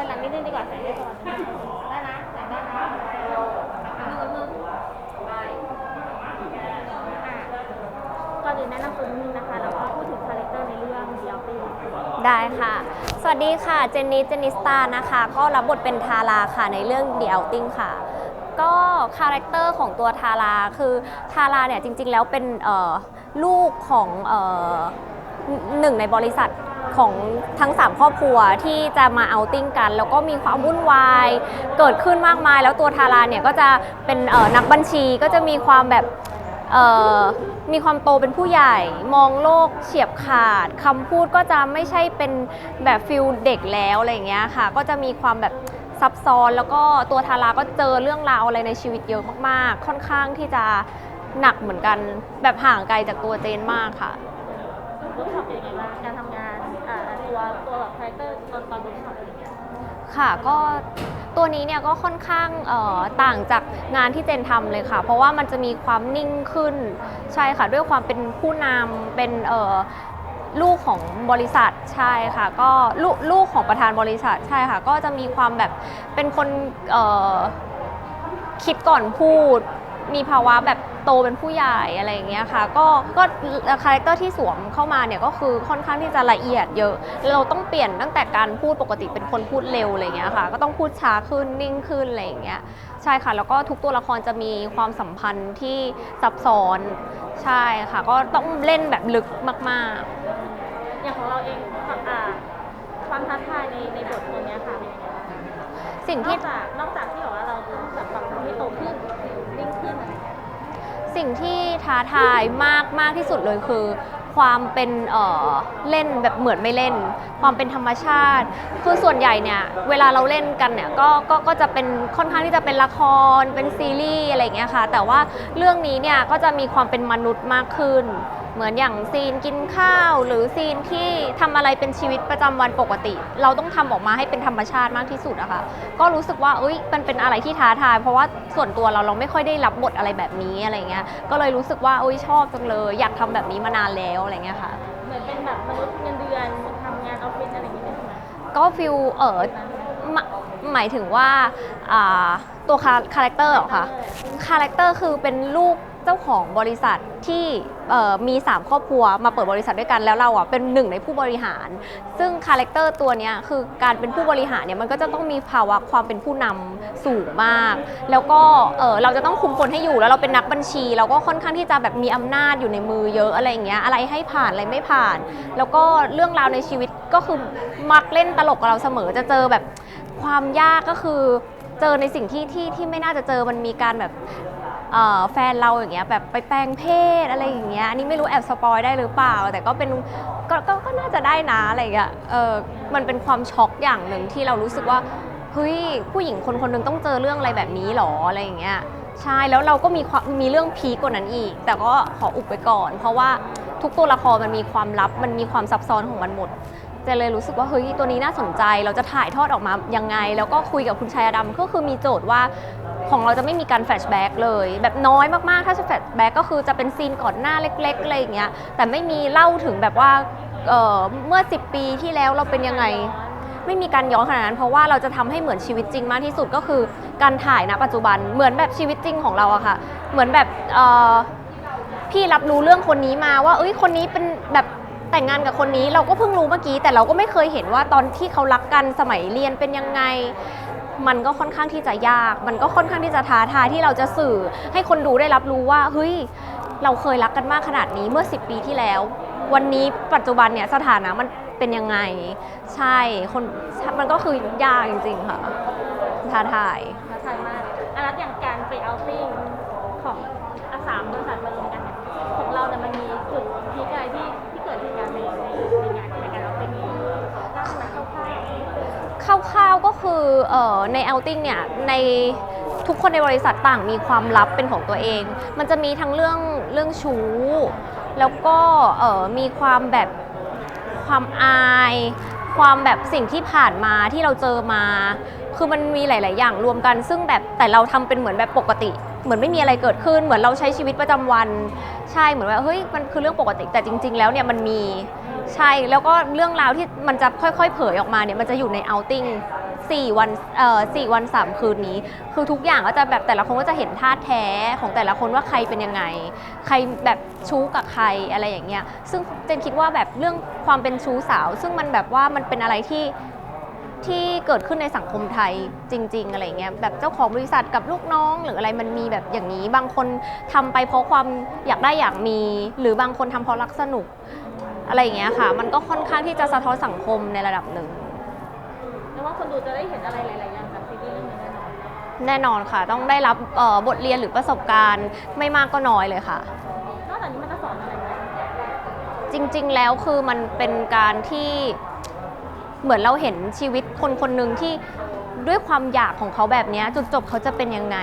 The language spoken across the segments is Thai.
ถอยหลังนิดนึงดีกว่าใส่ได้ก่อนได้นะใส่ได้นะมือมือไปอะก่อนอื่นแนะนำตัวนิดนึงนะคะ แล้วก็พูดถึงคาแรคเตอร์ในเรื่องเดียวปีได้ค่ะ สวัสดีค่ะ เจนนี่ เจนนิสตานะคะ ก็รับบทเป็นทาราค่ะในเรื่อง The Outing ค่ะ ก็คาแรคเตอร์ของตัวทาราคือทาราเนี่ยจริงๆแล้วเป็นลูกของหนึ่งในบริษัท ของทั้ง 3 ครอบครัวที่จะมาเอาติ้งกัน แล้วก็มีความวุ่นวาย เกิดขึ้นมากมาย แล้วตัวทาราเนี่ยก็จะเป็นนักบัญชีก็จะมีความแบบมีความโตเป็นผู้ใหญ่ มองโลกเฉียบขาดคำพูดก็จะไม่ใช่เป็นแบบฟิลเด็กแล้วอะไรอย่างเงี้ยค่ะ ก็จะมีความแบบซับซ้อนแล้วก็ตัวทาราก็เจอเรื่องราวอะไรในชีวิตเยอะมากๆ ค่อนข้างที่จะหนักเหมือนกันแบบห่างไกลจากตัวเจนมากค่ะเร์กช็อปเป็นยังไงบ้างการทำ ตัวแบบคาแรคเตอร์ตอนตอนเวิร์กช็อปอะไรอย่างเงี้ยค่ะก็ตัวนี้เนี่ยก็ค่อนข้างต่างจากงานที่เจนทำเลยค่ะ เพราะว่ามันจะมีความนิ่งขึ้นใช่ค่ะ ด้วยความเป็นผู้นำเป็นลูกของบริษัทใช่ค่ะ ก็ลูกลูกของประธานบริษัทใช่ค่ะ ก็จะมีความแบบเป็นคนคิดก่อนพูด มีภาวะแบบ ตเป็นผู้ใหญ่อะไรอย่างเงี้ยค่ะ ก็ก็คาแรคเตอร์ที่สวมเข้ามาเนี่ยก็คือค่อนข้างที่จะละเอียดเยอะ เราต้องเปลี่ยนตั้งแต่การพูดปกติเป็นคนพูดเร็วอะไรอย่างเงี้ยค่ะ ก็ต้องพูดช้าขึ้นนิ่งขึ้นอะไรอย่างเงี้ยใช่ค่ะแล้วก็ทุกตัวละครจะมีความสัมพันธ์ที่ซับซ้อนใช่ค่ะ ก็ต้องเล่นแบบลึกมากอย่างของเราเองอ่าความท้าทายในในบทตัวเนี้ยค่ะเป็นยังไงบ้างๆสิ่งนอที่กจากนอกจากที่บอกว่าเราแบบปรับตัวให้โตขึ้นนิ่งขึ้นอะไรอย่างเงี้ย สิ่งที่ท้าทายมากมากที่สุดเลยคือ ความเป็นเอ่อเล่นแบบเหมือนไม่เล่น ความเป็นธรรมชาติ คือส่วนใหญ่เนี่ยเวลาเราเล่นกันเนี่ยก็ก็ก็จะเป็นค่อนข้างที่จะเป็นละครเป็นซีรีส์อะไรอย่างเงี้ยค่ะแต่ว่าเรื่องนี้เนี่ยก็จะมีความเป็นมนุษย์มากขึ้น เหมือนอย่างซีนกินข้าวหรือซีนที่ทำอะไรเป็นชีวิตประจำวันปกติ เราต้องทำออกมาให้เป็นธรรมชาติมากที่สุดอะค่ะก็รู้สึกว่าเอ้ยมันเป็นอะไรที่ท้าทาย เพราะว่าส่วนตัวเราเราไม่ค่อยได้รับบทอะไรแบบนี้อะไรเงี้ยก็เลยรู้สึกว่าเอ้ยชอบจังเลย อยากทำแบบนี้มานานแล้วอะไรเงี้ยค่ะเหมือนเป็นแบบมนุษย์เงินเดือนทำงานออฟฟิศอะไรอย่างเงี้ยใช่ไหมก็ฟิลเออหมายหมายถึงว่าอ่าตัวคาคาแรคเตอร์เหรอคะคาแรคเตอร์คือเป็นลูก เจ้าของบริษัทที่มี 3 ครอบครัวมาเปิดบริษัทด้วยกันแล้วเราอะเป็นหนึ่งในผู้บริหาร ซึ่งคาแรคเตอร์ตัวนี้คือการเป็นผู้บริหารเนี่ยมันก็จะต้องมีภาวะความเป็นผู้นำสูงมาก แล้วก็เราจะต้องคุมคนให้อยู่แล้วเราเป็นนักบัญชี เราก็ค่อนข้างที่จะแบบมีอำนาจอยู่ในมือเยอะอะไรอย่างเงี้ยอะไรให้ผ่านอะไรไม่ผ่าน แล้วก็เรื่องราวในชีวิตก็คือมักเล่นตลกกับเราเสมอจะเจอแบบความยากก็คือเจอในสิ่งที่ที่ที่ไม่น่าจะเจอมันมีการแบบ แฟนเราอย่างเงี้ยแบบไปแปลงเพศอะไรอย่างเงี้ยอันนี้ไม่รู้แอบสปอยได้หรือเปล่า แต่ก็เป็นก็ก็ก็น่าจะได้นะอะไรอย่างเงี้ยเออมันเป็นความช็อกอย่างหนึ่งที่เรารู้สึกว่าเฮ้ยผู้หญิงคนคนหนึ่งต้องเจอเรื่องอะไรแบบนี้หรออะไรอย่างเงี้ยใช่แล้วเราก็มีมีเรื่องพีคกว่านั้นอีก แต่ก็ขออุบไปก่อน เพราะว่าทุกตัวละครมันมีความลับมันมีความซับซ้อนของมันหมดจนเลยรู้สึกว่าเฮ้ยตัวนี้น่าสนใจเราจะถ่ายทอดออกมายังไง แล้วก็คุยกับคุณชายอดำก็คือมีโจทย์ว่า ของเราจะไม่มีการแฟลชแบ็กเลย แบบน้อยมากๆ ถ้าจะแฟลชแบ็กก็คือจะเป็นซีนก่อนหน้าเล็กๆอะไรอย่างเงี้ยแต่ไม่มีเล่าถึงแบบว่าเเมื่อ 10 ปีที่แล้วเราเป็นยังไงไม่มีการย้อนขนาดนั้น เพราะว่าเราจะทำให้เหมือนชีวิตจริงมากที่สุดก็คือการถ่ายณปัจจุบันเหมือนแบบชีวิตจริงของเราอะค่ะ เหมือนแบบพี่รับรู้เรื่องคนนี้มาว่า เอ้ยคนนี้เป็นแบบแต่งงานกับคนนี้เราก็เพิ่งรู้เมื่อกี้ แต่เราก็ไม่เคยเห็นว่าตอนที่เขารักกันสมัยเรียนเป็นยังไง มันก็ค่อนข้างที่จะยาก มันก็ค่อนข้างที่จะท้าทายที่เราจะสื่อ ให้คนดูได้รับรู้ว่าเฮ้ยเราเคยรักกันมากขนาดนี้เมื่อ 10 ปีที่แล้ว วันนี้ปัจจุบันเนี่ยสถานะมันเป็นยังไง ใช่คนมันก็คือยากจริง ๆ ค่ะท้าทายท้าทายมากอันนั้นอย่างการไปเอาติ้งของอาสามบริษัทมารวมกันเนี่ยของเราเนี่ยมันมีจุดพีคอะไรที่ คร่าวๆก็คือเอ่อใน outing เนี่ยในทุกคนในบริษัทต่างมีความลับเป็นของตัวเอง มันจะมีทั้งเรื่องเรื่องชู้ แล้วก็มีความแบบความอาย ความแบบสิ่งที่ผ่านมาที่เราเจอมา คือมันมีหลาย ๆ อย่างรวมกัน ซึ่งแบบแต่เราทำเป็นเหมือนแบบปกติ เหมือนไม่มีอะไรเกิดขึ้น เหมือนเราใช้ชีวิตประจำวัน ใช่ เหมือนว่าเฮ้ย มันคือเรื่องปกติ แต่จริง ๆ แล้วเนี่ยมันมี ใช่แล้วก็เรื่องราวที่มันจะค่อยๆ เผยออกมาเนี่ยมันจะอยู่ใน outing 4วันเอ่อ4วัน3คืนนี้ คือทุกอย่างก็จะแบบแต่ละคนก็จะเห็นท่าแท้ของแต่ละคนว่าใครเป็นยังไง ใครแบบชู้กับใครอะไรอย่างเงี้ยซึ่งเจนคิดว่าแบบเรื่องความเป็นชู้สาว ซึ่งมันแบบว่ามันเป็นอะไรที่ที่เกิดขึ้นในสังคมไทยจริง ๆ อะไรเงี้ยแบบเจ้าของบริษัทกับลูกน้อง หรืออะไรมันมีแบบอย่างนี้ บางคนทำไปเพราะความอยากได้อยากมี หรือบางคนทำเพราะรักสนุก อะไรอย่างเงี้ยค่ะ มันก็ค่อนข้างที่จะสะท้อนสังคมในระดับหนึ่งแล้วว่าคนดูจะได้เห็นอะไรหลายๆอย่างจากซีรีส์เรื่องนี้แน่นอนแน่นอนค่ะ ต้องได้รับเอ่อบทเรียนหรือประสบการณ์ไม่มากก็น้อยเลยค่ะนอกจากนี้มันจะสอนอะไรไหมจริง ๆ แล้วคือมันเป็นการที่เหมือนเราเห็นชีวิตคนคนหนึ่งที่ด้วยความอยากของเขาแบบเนี้ยจุดจบเขาจะเป็นยังไง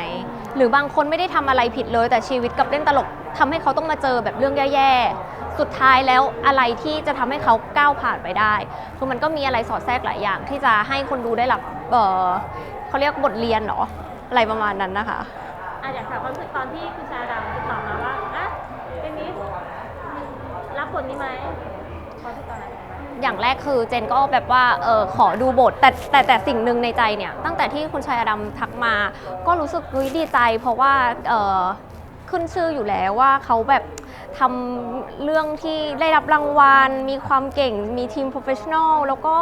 หรือบางคนไม่ได้ทำอะไรผิดเลย แต่ชีวิตกับเล่นตลกทำให้เขาต้องมาเจอแบบเรื่องแย่ๆ สุดท้ายแล้วอะไรที่จะทำให้เขาก้าวผ่านไปได้คือมันก็มีอะไรสอดแทรกหลายอย่าง ที่จะให้คนดูได้รับเอ่อเขาเรียกบทเรียนเหรออะไรประมาณนั้นนะคะอะอยากถามความรู้สึกตอนที่คุณชาดำติดต่อมาว่าอะเป็นนี้รับบทนี้ไหมความรู้สึกตอนนั้นเป็นไงบ้างอย่างแรกคือเจนก็แบบว่าเออขอดูบทแต่แต่แต่สิ่งหนึ่งในใจเนี่ย ตั้งแต่ที่คุณชายอดำทักมา ก็รู้สึกอุ๊ยดีใจ เพราะว่าเออขึ้นชื่ออยู่แล้วว่าเขาแบบ ทำเรื่องที่ได้รับรางวัล มีความเก่ง มีทีมโปรเฟชชั่นอล แล้วก็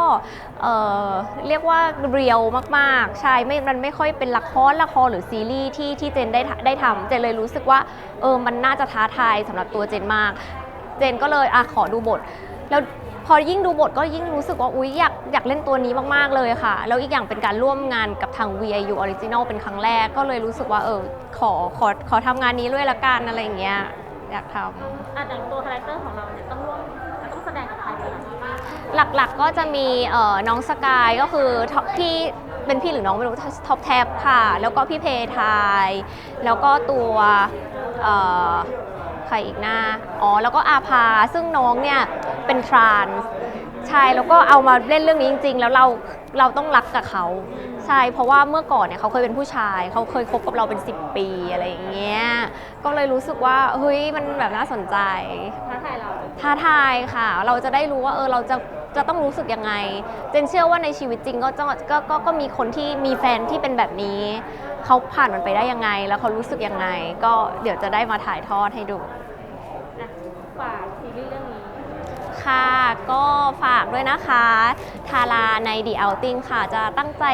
เอ่อเรียกว่าเรียวมาก ๆ ใช่ไม่มันไม่ค่อยเป็นละครละครหรือซีรีส์ที่ที่เจนได้ได้ทำเจนเลยรู้สึกว่าเออมันน่าจะท้าทายสำหรับตัวเจนมาก เจนก็เลยอะขอดูบท แล้วพอยิ่งดูบทก็ยิ่งรู้สึกว่าอุ๊ยอยากอยากเล่นตัวนี้มากๆเลยค่ะ แล้วอีกอย่างเป็นการร่วมงานกับทาง VIU Original เป็นครั้งแรกก็เลยรู้สึกว่าเออขอขอขอทำงานนี้ด้วยละกันอะไรอย่างเงี้ย อยากทำอะอย่างตัวคาแรคเตอร์ของเราเนี่ยต้องร่วมต้องแสดงกับใครบ้างหลักๆก็จะมีเอ่อน้องสกายก็คือท็อปพี่เป็นพี่หรือน้องไม่รู้ท็อปแท็บค่ะ แล้วก็พี่เพทาย แล้วก็ตัวเอ่อใครอีกหน้าอ๋อแล้วก็อาภาซึ่งน้องเนี่ยเป็นทรานส์ใช่แล้วก็เอามาเล่นเรื่องนี้จริง ๆ แล้วเรา เราต้องรักกับเขาใช่เพราะว่าเมื่อก่อนเนี่ยเขาเคยเป็นผู้ชาย เขาเคยคบกับเราเป็น 10 ปีอะไรอย่างเงี้ยก็เลยรู้สึกว่าเฮ้ยมันแบบน่าสนใจท้าทายเราท้าทายค่ะ เราจะได้รู้ว่าเออเราจะจะต้องรู้สึกยังไง เจนเชื่อว่าในชีวิตจริงก็จะก็ก็ก็มีคนที่มีแฟนที่เป็นแบบนี้ เขาผ่านมันไปได้ยังไง แล้วเขารู้สึกยังไง ก็เดี๋ยวจะได้มาถ่ายทอดให้ดูอะฝากซีรีส์เรื่องนี้ ค่ะ ก็ฝากด้วยนะคะ ทาราใน The Outing ค่ะ จะตั้งใจ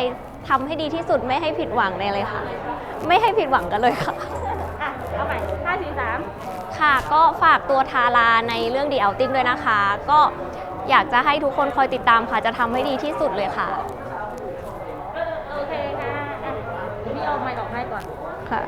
ทำให้ดีที่สุดไม่ให้ผิดหวังเลยค่ะ ไม่ให้ผิดหวังกันเลยค่ะ อะ เอาใหม่ห้าสี่สามค่ะก็ฝากตัวทาราในเรื่อง The Outing ด้วยนะคะ ก็อยากจะให้ทุกคนคอยติดตามค่ะ จะทำให้ดีที่สุดเลยค่ะ โอเคค่ะอะเดี๋ยวพี่เอาไมค์ออกให้ก่อน ค่ะ